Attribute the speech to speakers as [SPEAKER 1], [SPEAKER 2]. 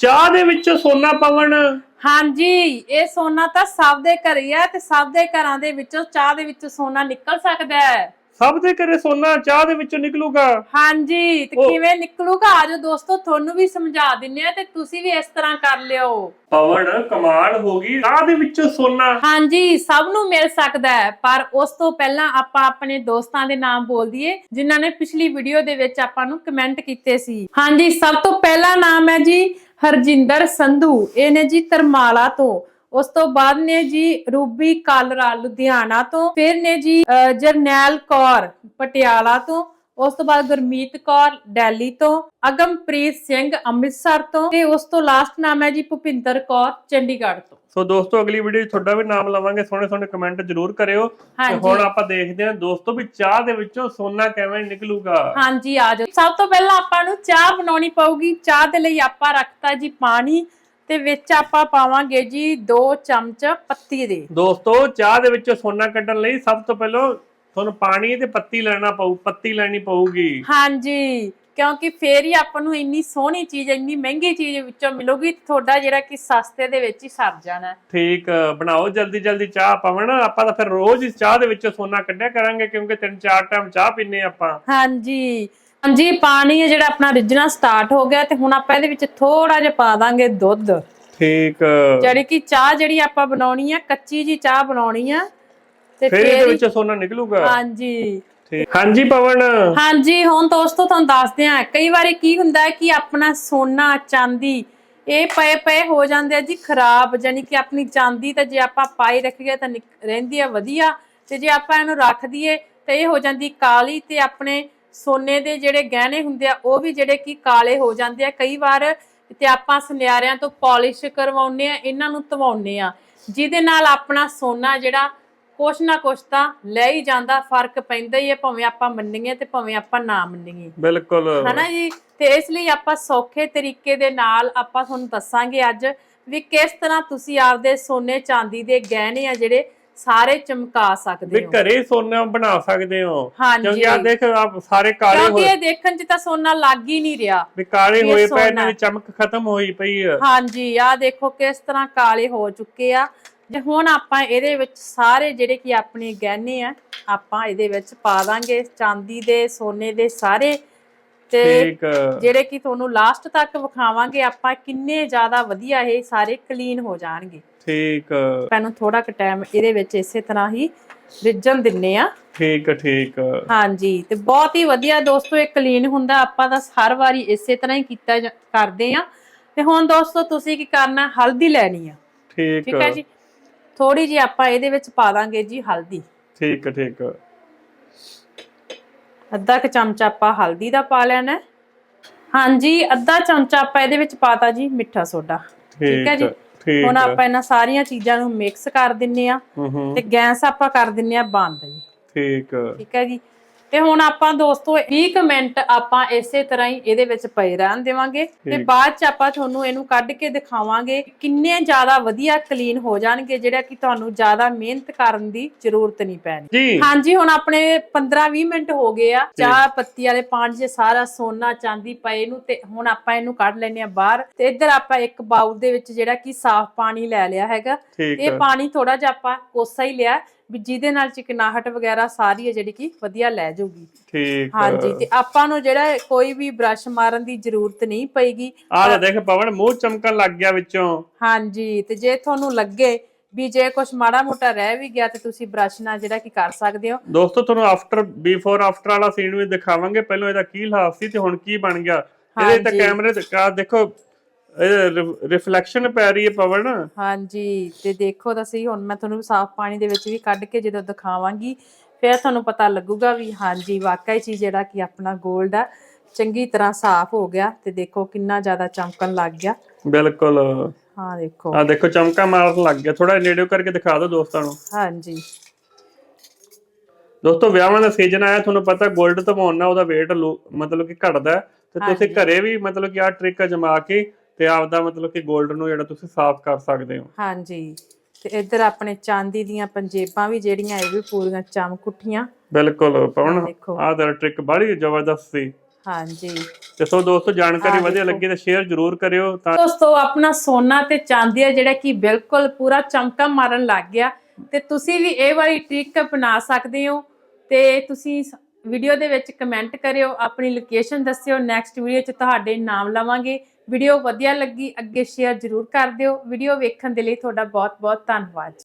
[SPEAKER 1] ਚਾਹ ਦੇ ਵਿੱਚ ਸੋਨਾ ਪਵਨ।
[SPEAKER 2] ਹਾਂਜੀ ਇਹ ਸੋਨਾ ਤਾਂ ਸਭ ਦੇ ਘਰ ਹੀ ਹੈ ਤੇ ਸਭ ਦੇ ਘਰਾਂ ਦੇ ਵਿੱਚੋਂ ਚਾਹ ਦੇ ਵਿੱਚੋਂ ਸੋਨਾ ਨਿਕਲ ਸਕਦਾ ਹੈ।
[SPEAKER 1] ਸਭ ਦੇ ਘਰੇ ਸੋਨਾ ਚਾਹ ਦੇ ਵਿੱਚੋਂ ਨਿਕਲੂਗਾ।
[SPEAKER 2] ਹਾਂਜੀ ਤੇ
[SPEAKER 1] ਉਹ-
[SPEAKER 2] ਕਿਵੇਂ ਨਿਕਲੂਗਾ? ਆਜੋ ਦੋਸਤੋ ਤੁਹਾਨੂੰ ਵੀ ਸਮਝਾ ਦਿੰਨੇ ਆ ਤੇ ਤੁਸੀਂ ਵੀ ਇਸ ਤਰ੍ਹਾਂ ਕਰ ਲਿਓ।
[SPEAKER 1] ਪਵਨ ਕਮਾਲ ਹੋ ਗਈ। ਚਾਹ ਦੇ ਵਿੱਚੋਂ ਸੋਨਾ।
[SPEAKER 2] ਹਾਂਜੀ ਸਭ ਨੂੰ ਮਿਲ ਸਕਦਾ ਹੈ ਪਰ ਉਸ ਤੋਂ ਪਹਿਲਾਂ ਆਪਾਂ ਆਪਣੇ ਦੋਸਤਾਂ ਦੇ ਨਾਮ ਬੋਲ ਦਈਏ ਜਿਨ੍ਹਾਂ ਨੇ ਪਿਛਲੀ ਵੀਡੀਓ ਦੇ ਵਿੱਚ ਆਪਾਂ ਨੂੰ ਕਮੈਂਟ ਕੀਤੇ ਸੀ। ਹਾਂਜੀ ਸਭ ਤੋਂ ਪਹਿਲਾ ਨਾਮ ਹੈ ਜੀ ਹਰਜਿੰਦਰ ਸੰਧੂ, ਇਹ ਨੇ ਜੀ ਤਰਮਾਲਾ ਤੋਂ। ਉਸ ਤੋਂ ਬਾਅਦ ਨੇ ਜੀ ਰੂਬੀ ਕਾਲਰਾ ਲੁਧਿਆਣਾ ਤੋਂ, ਫਿਰ ਨੇ ਜੀ ਜਰਨੈਲ ਕੌਰ ਪਟਿਆਲਾ ਤੋਂ। ਉਸ ਤੋਂ ਬਾਅਦ ਗੁਰਮੀਤ ਕੌਰ ਦਿੱਲੀ ਤੋਂ ਅਗਮਪ੍ਰੀਤ ਸਿੰਘ ਅੰਮ੍ਰਿਤਸਰ ਤੋਂ ਤੇ ਉਸ ਤੋਂ ਲਾਸਟ ਨਾਮ ਹੈ ਜੀ ਭੁਪਿੰਦਰ ਕੌਰ ਚੰਡੀਗੜ੍ਹ ਤੋਂ।
[SPEAKER 1] ਸੋ ਦੋਸਤੋ ਅਗਲੀ ਵੀਡੀਓ 'ਚ ਤੁਹਾਡਾ ਵੀ ਨਾਮ ਲਵਾਂਗੇ। ਸੋਹਣੇ ਸੋਹਣੇ ਕਮੈਂਟ ਜ਼ਰੂਰ ਕਰਿਓ। ਤੇ ਹੁਣ ਆਪਾਂ ਦੇਖਦੇ ਹਾਂ ਦੋਸਤੋ ਵੀ ਚਾਹ ਦੇ ਵਿੱਚੋਂ ਸੋਨਾ ਕਿਵੇਂ ਨਿਕਲੂਗਾ।
[SPEAKER 2] ਹਾਂਜੀ ਆ ਜਾਓ। ਸਭ ਤੋਂ ਪਹਿਲਾਂ ਆਪਾਂ ਨੂੰ ਚਾਹ ਬਣਾਉਣੀ ਪਊਗੀ। ਚਾਹ ਦੇ ਲਈ ਆਪਾਂ ਰੱਖਤਾ ਜੀ ਪਾਣੀ ਤੇ ਵਿੱਚ ਆਪਾਂ ਪਾਵਾਂਗੇ ਜੀ 2 ਚਮਚ ਪੱਤੀ ਦੇ।
[SPEAKER 1] ਦੋਸਤੋ ਚਾਹ ਦੇ ਵਿੱਚੋਂ ਸੋਨਾ ਕੱਢਣ ਲਈ ਸਭ ਤੋਂ ਪਹਿਲਾਂ ਤੁਹਾਨੂੰ ਪਾਣੀ ਤੇ ਪੱਤੀ ਲੈਣਾ ਪਊ ਪੱਤੀ ਲੈਣੀ ਪਊਗੀ।
[SPEAKER 2] ਹਾਂਜੀ ਕਿਉਂਕਿ ਫੇਰ ਹੀ ਆਪਾਂ ਨੂੰ ਇੰਨੀ ਸੋਹਣੀ ਚੀਜ਼ ਇੰਨੀ ਮਹਿੰਗੀ ਚੀਜ਼ ਵਿੱਚੋਂ ਮਿਲੂਗੀ ਤੁਹਾਡਾ ਜਿਹੜਾ ਕਿ ਸਸਤੇ ਦੇ ਵਿੱਚ ਹੀ ਸਰ ਜਾਣਾ।
[SPEAKER 1] ਠੀਕ ਬਣਾਓ ਜਲਦੀ ਜਲਦੀ ਚਾਹ ਪਵਨ ਆਪਾਂ ਤਾਂ ਫਿਰ ਰੋਜ਼ ਹੀ ਚਾਹ ਦੇ ਵਿੱਚੋਂ ਸੋਨਾ ਕੱਢਿਆ ਕਰਾਂਗੇ ਕਿਉਂਕਿ ਤਿੰਨ ਚਾਰ ਟਾਈਮ ਚਾਹ ਪੀਨੇ ਆਪਾਂ।
[SPEAKER 2] ਹਾਂਜੀ ਹਾਂਜੀ ਪਾਣੀ ਹੈ ਜਿਹੜਾ ਆਪਣਾ ਰਿੱਝਣਾ ਸਟਾਰਟ ਹੋ ਗਿਆ ਤੇ ਹੁਣ ਆਪਾਂ ਇਹਦੇ ਵਿੱਚ ਥੋੜਾ ਜਿਹਾ ਪਾ ਦਾਂਗੇ ਦੁੱਧ।
[SPEAKER 1] ਠੀਕ।
[SPEAKER 2] ਜਿਹੜੀ ਕਿ ਚਾਹ ਜਿਹੜੀ ਆਪਾਂ ਬਣਾਉਣੀ ਆ ਕੱਚੀ ਜੀ ਚਾਹ ਬਣਾਉਣੀ ਆ
[SPEAKER 1] ਫਿਰ ਇਹਦੇ ਵਿੱਚੋਂ ਸੋਨਾ ਨਿਕਲੂਗਾ?
[SPEAKER 2] ਹਾਂਜੀ।
[SPEAKER 1] ਠੀਕ। ਹਾਂਜੀ ਪਵਨ।
[SPEAKER 2] ਹਾਂਜੀ ਹੁਣ ਦੋਸਤੋ ਤੁਹਾਨੂੰ ਦੱਸਦੇ ਆ ਕਈ ਵਾਰੀ ਕੀ ਹੁੰਦਾ ਹੈ ਕਿ ਆਪਣਾ ਸੋਨਾ ਚਾਂਦੀ ਇਹ ਪਏ ਪਏ ਹੋ ਜਾਂਦੇ ਆ ਜੀ ਖਰਾਬ ਯਾਨੀ ਕਿ ਆਪਣੀ ਚਾਂਦੀ ਤਾਂ ਜੇ ਆਪਾਂ ਪਾਈ ਰੱਖੀਏ ਤਾਂ ਰਹਿੰਦੀ ਆ ਵਧੀਆ ਤੇ ਜੇ ਆਪਾਂ ਇਹਨੂੰ ਰੱਖ ਦਈਏ ਤਾਂ ਇਹ ਹੋ ਜਾਂਦੀ ਕਾਲੀ ਤੇ ਆਪਣੇ ਸੋਨੇ ਦੇ ਜਿਹੜੇ ਗਹਿਣੇ ਹੁੰਦੇ ਆ ਉਹ ਵੀ ਜਿਹੜੇ ਕਿ ਕਾਲੇ ਹੋ ਜਾਂਦੇ ਆ। ਕਈ ਵਾਰ ਤੇ ਆਪਾਂ ਸੁਨਿਆਰਿਆਂ ਤੋਂ ਪਾਲਿਸ਼ ਕਰਵਾਉਨੇ ਆ ਇਹਨਾਂ ਨੂੰ ਧਵਾਉਨੇ ਆ। ਜਿਹਦੇ ਨਾਲ ਆਪਣਾ ਸੋਨਾ ਜਿਹੜਾ ਕੁਛ ਨਾ ਕੁਛ ਤਾਂ ਲੈ ਹੀ ਜਾਂਦਾ ਫ਼ਰਕ ਪੈਂਦਾ ਹੀ ਹੈ ਭਾਵੇਂ ਆਪਾਂ ਮੰਨੀਏ ਤੇ ਭਾਵੇਂ ਆਪਾਂ ਨਾ ਮੰਨੀਏ।
[SPEAKER 1] ਬਿਲਕੁਲ।
[SPEAKER 2] ਹਨਾ ਜੀ? ਤੇ ਇਸ ਲਈ ਆਪਾਂ ਸੌਖੇ ਤਰੀਕੇ ਦੇ ਨਾਲ ਆਪਾਂ ਤੁਹਾਨੂੰ ਦੱਸਾਂਗੇ ਅੱਜ ਵੀ ਕਿਸ ਤਰ੍ਹਾਂ ਤੁਸੀਂ ਆਪਦੇ ਸੋਨੇ ਚਾਂਦੀ ਦੇ ਗਹਿਣੇ ਆ ਜਿਹੜੇ ਸਾਰੇ ਚਮਕਾ
[SPEAKER 1] ਵੀ
[SPEAKER 2] ਸਕਦੇ ਹੋ।
[SPEAKER 1] ਘਰੇ ਸੋਨਾ ਬਣਾ ਸਕਦੇ ਹੋ।
[SPEAKER 2] ਹਾਂਜੀ।
[SPEAKER 1] ਕਿਉਂਕਿ ਆ ਦੇਖ ਆ ਸਾਰੇ ਕਾਲੇ
[SPEAKER 2] ਕਿਉਂਕਿ
[SPEAKER 1] ਹੋਏ।
[SPEAKER 2] ਇਹ ਦੇਖਣ 'ਚ ਤਾਂ ਸੋਨਾ ਲੱਗ ਹੀ ਨਹੀਂ ਰਿਹਾ।
[SPEAKER 1] ਵੀ ਕਾਲੇ
[SPEAKER 2] ਇਹ
[SPEAKER 1] ਹੋਏ ਪਏ
[SPEAKER 2] ਸੋਨਾ।
[SPEAKER 1] ਇਹਨਾਂ ਦੀ ਚਮਕ ਖਤਮ ਹੋਈ ਪਈ ਆ
[SPEAKER 2] ਹਾਂਜੀ ਆ ਦੇਖੋ ਕਿਸ ਤਰ੍ਹਾਂ ਕਾਲੇ ਹੋ ਚੁੱਕੇ ਆ। ਤੇ ਹੁਣ ਆਪਾਂ ਇਹਦੇ ਵਿੱਚ ਸਾਰੇ ਜਿਹੜੇ ਕਿ ਆਪਣੇ ਗਹਿਣੇ ਆ ਆਪਾਂ ਇਹਦੇ ਵਿੱਚ ਪਾ ਦਾਂਗੇ। ਚਾਂਦੀ ਦੇ ਸੋਨੇ ਦੇ ਸਾਰੇ। ਤੇ ਜਿਹੜੇ ਕਿ ਤੁਹਾਨੂੰ ਲਾਸਟ ਤੱਕ ਵਿਖਾਵਾਂਗੇ ਆਪਾਂ ਕਿੰਨੇ ਜ਼ਿਆਦਾ ਵਧੀਆ ਇਹ ਸਾਰੇ ਕਲੀਨ ਹੋ ਜਾਣਗੇ।
[SPEAKER 1] ਠੀਕ।
[SPEAKER 2] ਮੈਨੂੰ ਥੋੜਾ ਕੁ ਟਾਈਮ ਇਹਦੇ ਵਿੱਚ ਇਸੇ ਤਰ੍ਹਾਂ ਹੀ ਰਿੱਝਣ ਦਿੰਨੇ ਆ।
[SPEAKER 1] ਠੀਕ ਠੀਕ।
[SPEAKER 2] ਹਾਂਜੀ ਤੇ ਬਹੁਤ ਹੀ ਵਧੀਆ ਦੋਸਤੋ ਇਹ ਕਲੀਨ ਹੁੰਦਾ। ਆਪਾਂ ਤਾਂ ਹਰ ਵਾਰੀ ਇਸੇ ਤਰ੍ਹਾਂ ਹੀ ਕੀਤਾ ਜਾ- ਕਰਦੇ ਆ। ਤੇ ਹੁਣ ਦੋਸਤੋ ਤੁਸੀਂ ਕੀ ਕਰਨਾ? ਹਲਦੀ ਲੈਣੀ ਆ।
[SPEAKER 1] ਠੀਕ।
[SPEAKER 2] ਠੀਕ ਹੈ ਜੀ? ਥੋੜੀ ਜੀ ਆਪਾਂ ਇਹਦੇ ਵਿੱਚ ਪਾ ਦਾਂਗੇ ਜੀ ਹਲਦੀ।
[SPEAKER 1] ਠੀਕ ਠੀਕ
[SPEAKER 2] ਅੱਧਾ ਕੁ ਚਮਚਾ ਆਪਾਂ ਹਲਦੀ ਦਾ ਪਾ ਲੈਣਾ ਹੈ। ਹਾਂਜੀ ਅੱਧਾ ਚਮਚਾ ਆਪਾਂ ਇਹਦੇ ਵਿੱਚ ਪਾਤਾ ਜੀ ਮਿੱਠਾ ਸੋਡਾ। ਠੀਕ ਹੈ ਜੀ? ਹੁਣ ਆਪਾਂ ਇਹਨਾਂ ਸਾਰੀਆਂ ਚੀਜ਼ਾਂ ਨੂੰ ਮਿਕਸ ਕਰ ਦਿੰਨੇ ਆ
[SPEAKER 1] ਹੂੰ ਹੂੰ।
[SPEAKER 2] ਤੇ ਗੈਸ ਆਪਾਂ ਕਰ ਦਿੰਨੇ ਆ ਬੰਦ ਜੀ।
[SPEAKER 1] ਠੀਕ
[SPEAKER 2] ਠੀਕ ਹੈ ਜੀ? ਤੇ ਹੁਣ ਆਪਾਂ ਦੋਸਤੋ 20 ਕੁ ਮਿੰਟ ਆਪਾਂ ਇਸੇ ਤਰ੍ਹਾਂ ਹੀ ਇਹਦੇ ਵਿੱਚ ਪਏ ਰਹਿਣ ਦੇਵਾਂਗੇ ਤੇ। ਬਾਅਦ ਚ ਆਪਾਂ ਤੁਹਾਨੂੰ ਇਹਨੂੰ ਕੱਢ ਕੇ ਦਿਖਾਵਾਂਗੇ ਕਿੰਨੇ ਜ਼ਿਆਦਾ ਵਧੀਆ ਕਲੀਨ ਹੋ ਜਾਣਗੇ ਜਿਹੜਾ ਕਿ ਤੁਹਾਨੂੰ ਜ਼ਿਆਦਾ ਮਿਹਨਤ ਕਰਨ ਦੀ ਜ਼ਰੂਰਤ ਨਹੀਂ ਪੈਣੀ।
[SPEAKER 1] ਜੀ।
[SPEAKER 2] ਹਾਂਜੀ ਹੁਣ ਆਪਣੇ 15-20 ਮਿੰਟ ਹੋ ਗਏ ਆ। ਚਾਹ ਪੱਤੀ ਵਾਲੇ ਪਾਣੀ 'ਚ ਸਾਰਾ ਸੋਨਾ ਚਾਂਦੀ ਪਏ ਨੂੰ ਤੇ ਹੁਣ ਆਪਾਂ ਇਹਨੂੰ ਕੱਢ ਲੈਨੇ ਆ ਬਾਹਰ ਤੇ ਇੱਧਰ ਆਪਾਂ ਇੱਕ ਬਾਉਲ ਦੇ ਵਿੱਚ ਜਿਹੜਾ ਕਿ ਸਾਫ਼ ਪਾਣੀ ਲੈ ਲਿਆ ਹੈਗਾ। ਇਹ ਪਾਣੀ ਥੋੜਾ ਜਿਹਾ ਆਪਾਂ ਕੋਸਾ ਹੀ ਲਿਆ। ਵੀ ਜਿਹਦੇ ਨਾਲ ਚਿਕਨਾਹਟ ਵਗੈਰਾ ਸਾਰੀ ਹੈ ਜਿਹੜੀ ਕਿ ਵਧੀਆ ਲੈ ਜਾਊਗੀ
[SPEAKER 1] ਠੀਕ।
[SPEAKER 2] ਹਾਂਜੀ ਤੇ ਆਪਾਂ ਨੂੰ ਜਿਹੜਾ ਕੋਈ ਵੀ ਬ੍ਰਸ਼ ਮਾਰਨ ਦੀ ਜ਼ਰੂਰਤ ਨਹੀਂ ਪਏਗੀ।
[SPEAKER 1] ਆਹ ਲੈ ਦੇਖ ਪਵਨ ਮੂੰਹ ਚਮਕਣ ਲੱਗ ਗਿਆ ਵਿੱਚੋਂ।
[SPEAKER 2] ਹਾਂਜੀ ਤੇ ਜੇ ਤੁਹਾਨੂੰ ਲੱਗੇ ਵੀ ਜੇ ਕੁਝ ਮਾੜਾ ਮੋਟਾ ਰਹਿ ਵੀ ਗਿਆ ਤੇ ਤੁਸੀਂ ਬ੍ਰਸ਼ ਨਾਲ ਜਿਹੜਾ ਕਿ ਕਰ ਸਕਦੇ ਹੋ।
[SPEAKER 1] ਦੋਸਤੋ ਤੁਹਾਨੂੰ ਆਫਟਰ ਬਿਫੋਰ ਆਫਟਰ ਵਾਲਾ ਸੀਨ ਵੀ ਦਿਖਾਵਾਂਗੇ। ਪਹਿਲਾਂ ਇਹਦਾ ਕੀ ਹਾਲਾਤ ਸੀ ਤੇ ਹੁਣ ਕੀ ਬਣ ਗਿਆ? ਇਹਦੇ ਤਾਂ। ਕੈਮਰੇ ਤੇ ਦੇਖੋ ਰਿਫਲੈਕਸ਼ਨ ਪੈ ਰਹੀ ਹੈ ਪਵਨ।
[SPEAKER 2] ਹਾਂਜੀ ਤੇ ਦੇਖੋ ਤਾਂ ਸਹੀ ਹੁਣ ਮੈਂ ਤੁਹਾਨੂੰ ਸਾਫ਼ ਪਾਣੀ ਦੇ ਵਿੱਚ ਵੀ ਕੱਢ ਕੇ ਜਦੋਂ ਦਿਖਾਵਾਂਗੀ ਫਿਰ ਤੁਹਾਨੂੰ ਪਤਾ ਲੱਗੂਗਾ ਵੀ ਹਾਂਜੀ ਵਾਕਈ ਚੀਜ਼ ਜਿਹੜਾ ਕਿ ਆਪਣਾ 골ਡ ਆ ਚੰਗੀ ਤਰ੍ਹਾਂ ਸਾਫ਼ ਹੋ ਗਿਆ ਤੇ ਦੇਖੋ ਕਿੰਨਾ ਜ਼ਿਆਦਾ ਚਮਕਣ ਲੱਗ ਗਿਆ।
[SPEAKER 1] ਬਿਲਕੁਲ।
[SPEAKER 2] ਹਾਂ ਦੇਖੋ।
[SPEAKER 1] ਆ ਦੇਖੋ ਚਮਕਾ ਮਾਰਨ ਲੱਗ ਗਿਆ। ਥੋੜਾ ਨੇੜੇ ਕਰਕੇ ਦਿਖਾ ਦਿਓ ਦੋਸਤਾਂ ਨੂੰ।
[SPEAKER 2] ਹਾਂਜੀ।
[SPEAKER 1] ਦੋਸਤੋ ਵਿਆਹਾਂ ਦਾ ਸੀਜ਼ਨ ਆਇਆ ਤੁਹਾਨੂੰ ਪਤਾ 골ਡ ਧਵਾਉਣ ਨਾਲ ਉਹਦਾ weight ਮਤਲਬ ਕਿ ਘਟਦਾ ਤੇ ਤੁਸੀਂ। ਘਰੇ ਵੀ ਮਤਲਬ ਕਿ ਆ ਟ੍ਰਿਕ ਅਜਮਾ ਕੇ ਤੇ ਆਪਦਾ ਮਤਲਬ ਕਿ 골ਡ ਨੂੰ ਜਿਹੜਾ ਤੁਸੀਂ ਸਾਫ਼ ਕਰ ਸਕਦੇ ਹੋ।
[SPEAKER 2] ਹਾਂਜੀ। ਤੇ ਇੱਧਰ ਆਪਣੇ ਚਾਂਦੀ ਦੀਆਂ ਪੰਜੇਬਾਂ ਵੀ ਜਿਹੜੀਆਂ ਇਹ ਵੀ ਪੂਰੀਆਂ ਚਮਕ ਉੱਠੀਆਂ
[SPEAKER 1] ਬਿਲਕੁਲ ਪਵਨ
[SPEAKER 2] ਦੇਖੋ।
[SPEAKER 1] ਆਹ ਦਾ ਟ੍ਰਿਕ ਬੜੀ ਜ਼ਬਰਦਸਤ ਸੀ।
[SPEAKER 2] ਹਾਂਜੀ।
[SPEAKER 1] ਤੇ ਸੋ ਦੋਸਤੋ ਜਾਣਕਾਰੀ ਵਧੀਆ
[SPEAKER 2] ਦੇਖੋ।
[SPEAKER 1] ਲੱਗੀ ਤਾਂ ਸ਼ੇਅਰ ਜ਼ਰੂਰ ਕਰਿਓ ਤਾਂ
[SPEAKER 2] ਦੋਸਤੋ ਆਪਣਾ ਸੋਨਾ ਤੇ ਚਾਂਦੀ ਆ ਜਿਹੜਾ ਕਿ ਬਿਲਕੁਲ ਪੂਰਾ ਚਮਕਾ ਮਾਰਨ ਲੱਗ ਗਿਆ। ਤੇ ਤੁਸੀਂ ਵੀ ਇਹ ਵਾਲੀ ਟ੍ਰਿਕ ਅਪਣਾ ਸਕਦੇ ਹੋ। ਤੇ ਤੁਸੀਂ ਵੀਡੀਓ ਦੇ ਵਿੱਚ ਕਮੈਂਟ ਕਰਿਓ ਆਪਣੀ ਲੋਕੇਸ਼ਨ ਦੱਸਿਓ। ਨੈਕਸਟ ਵੀਡੀਓ 'ਚ ਤੁਹਾਡੇ ਨਾਮ ਲਵਾਂਗੇ। ਵੀਡੀਓ ਵਧੀਆ ਲੱਗੀ, ਅੱਗੇ ਸ਼ੇਅਰ ਜ਼ਰੂਰ ਕਰ ਦਿਓ। ਵੀਡੀਓ ਵੇਖਣ ਦੇ ਲਈ ਤੁਹਾਡਾ ਬਹੁਤ ਬਹੁਤ ਧੰਨਵਾਦ।